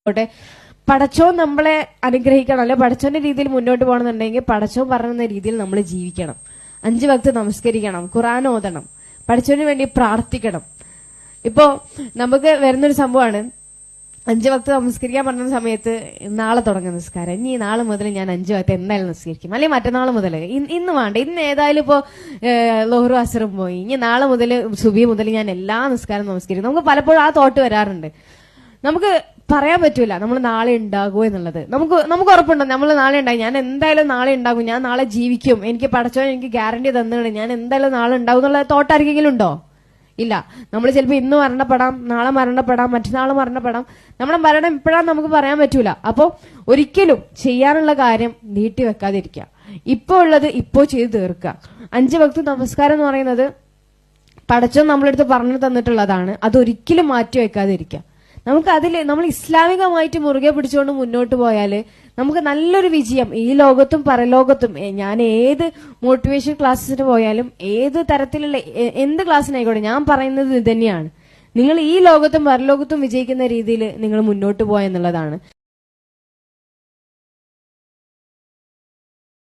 ആയിക്കോട്ടെ പടച്ചോൻ നമ്മളെ അനുഗ്രഹിക്കണം. അല്ലെ പടച്ചോന്റെ രീതിയിൽ മുന്നോട്ട് പോകണമെന്നുണ്ടെങ്കിൽ പടച്ചോൻ പറയുന്ന രീതിയിൽ നമ്മൾ ജീവിക്കണം. അഞ്ചു ഭക്ത് നമസ്കരിക്കണം. ഖുറാൻ ഓതണം. പടച്ചോന് വേണ്ടി പ്രാർത്ഥിക്കണം. ഇപ്പോ നമുക്ക് വരുന്നൊരു സംഭവമാണ്. അഞ്ചു ഭക്ത് നമസ്കരിക്കാൻ പറഞ്ഞ സമയത്ത് നാളെ തുടങ്ങുന്ന നിസ്കാരം. ഇനി നാളെ മുതൽ ഞാൻ അഞ്ചു ഭക്ത് എന്തായാലും നിസ്കരിക്കും അല്ലെങ്കിൽ മറ്റന്നാൾ മുതൽ ഇന്ന് വേണ്ട. ഇന്ന് ഏതായാലും ഇപ്പോ ലോഹറു അസറും പോയി. ഇനി നാളെ മുതൽ സുബി മുതൽ ഞാൻ എല്ലാ നിസ്കാരം നമസ്കരിക്കും. നമുക്ക് പലപ്പോഴും ആ തോട്ട് വരാറുണ്ട്. നമുക്ക് പറയാൻ പറ്റൂല. നമ്മൾ നാളെ ഉണ്ടാകുമോ എന്നുള്ളത്. നമുക്ക് നമുക്ക് ഉറപ്പുണ്ടോ? നമ്മൾ നാളെ ഉണ്ടാകും ഞാൻ എന്തായാലും നാളെ ഉണ്ടാകും. ഞാൻ നാളെ ജീവിക്കും. എനിക്ക് പഠിച്ചോ എനിക്ക് ഗ്യാരണ്ടി തന്നാണ് ഞാൻ എന്തായാലും നാളെ ഉണ്ടാകും എന്നുള്ള തോട്ട് ആർക്കെങ്കിലും ഉണ്ടോ? ഇല്ല. നമ്മൾ ചിലപ്പോൾ ഇന്ന് മരണപ്പെടാം നാളെ മരണപ്പെടാം മറ്റന്നാൾ മരണപ്പെടാം. നമ്മുടെ മരണം ഇപ്പോഴാണ് നമുക്ക് പറയാൻ പറ്റൂല. അപ്പോൾ ഒരിക്കലും ചെയ്യാനുള്ള കാര്യം നീട്ടി വെക്കാതിരിക്കുക. ഇപ്പോൾ ഉള്ളത് ഇപ്പോൾ ചെയ്ത് തീർക്കുക. അഞ്ച് ഭക്തി നമസ്കാരം എന്ന് പറയുന്നത് പടച്ചോ നമ്മളെടുത്ത് പറഞ്ഞു തന്നിട്ടുള്ളതാണ്. അതൊരിക്കലും മാറ്റി വെക്കാതിരിക്കുക. നമുക്ക് അതിൽ നമ്മൾ ഇസ്ലാമികമായിട്ട് മുറുകെ പിടിച്ചുകൊണ്ട് മുന്നോട്ട് പോയാൽ നമുക്ക് നല്ലൊരു വിജയം. ഈ ലോകത്തും പരലോകത്തും ഞാൻ ഏത് മോട്ടിവേഷൻ ക്ലാസ്സിന് പോയാലും ഏത് തരത്തിലുള്ള എന്ത് ക്ലാസ്സിനായിക്കോട്ടെ ഞാൻ പറയുന്നത് ഇത് തന്നെയാണ് നിങ്ങൾ ഈ ലോകത്തും പരലോകത്തും വിജയിക്കുന്ന രീതിയിൽ നിങ്ങൾ മുന്നോട്ട് പോയെന്നുള്ളതാണ്